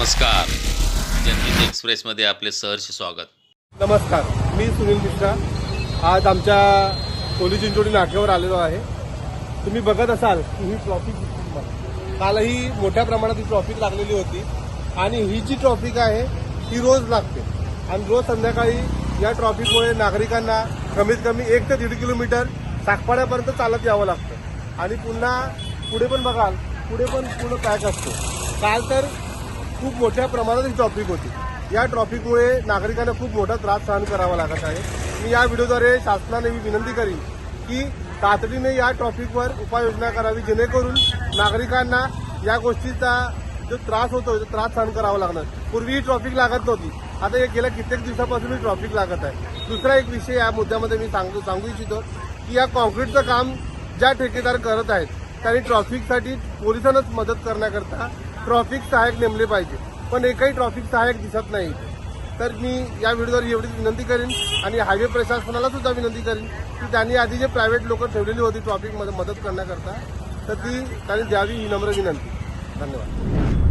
नमस्कार. जनहित एक्सप्रेसमध्ये आपले सहर्ष स्वागत. नमस्कार. मी सुनील मिश्रा. आज आमच्या पोलीस चिंचोडी नाक्यावर आलेलो आहे. तुम्ही बघत असाल की ही ट्रॉफिक कालही मोठ्या प्रमाणात ही ट्रॉफिक लागलेली होती. आणि ही जी ट्रॉफिक आहे ती रोज लागते. आणि रोज संध्याकाळी या ट्रॉफिकमुळे नागरिकांना कमीत कमी एक ते दीड किलोमीटर सागपाड्यापर्यंत चालत यावं लागतं. आणि पुन्हा पुढे पण बघाल पुढे पण पूर्ण पॅक असतो. काल तर खूप मोठ्या प्रमाणात ही ट्रॉफिक होती. या ट्रॉफिकमुळे नागरिकांना खूप मोठा त्रास सहन करावा लागत आहे. मी या व्हिडिओद्वारे शासनाने मी विनंती करीन की तातडीने या ट्रॉफिकवर उपाययोजना करावी जेणेकरून नागरिकांना या गोष्टीचा जो त्रास होतो तो त्रास सहन करावा लागणार. पूर्वी ही ट्रॉफिक लागत नव्हती. आता हे गेल्या कित्येक दिवसापासून ही ट्रॉफिक लागत आहे. दुसरा एक विषय या मुद्द्यामध्ये मी सांगू सांगू इच्छितो की या कॉन्क्रीटचं काम ज्या ठेकेदार करत आहेत त्यांनी ट्रॉफिकसाठी पोलिसांनाच मदत करण्याकरता ट्रॉफिक सहाय्यक नेमले पाहिजे. पण एकही ट्रॉफिक सहाय्यक दिसत नाही तर मी या व्हिडिओवर एवढीच विनंती करेन आणि हायवे प्रशासनाला सुद्धा विनंती करेन की त्यांनी आधी जे प्रायव्हेट लोक ठेवलेली होती ट्रॉफिकमध्ये मदत करण्याकरता तर ती त्यांनी द्यावी ही नम्र विनंती. धन्यवाद.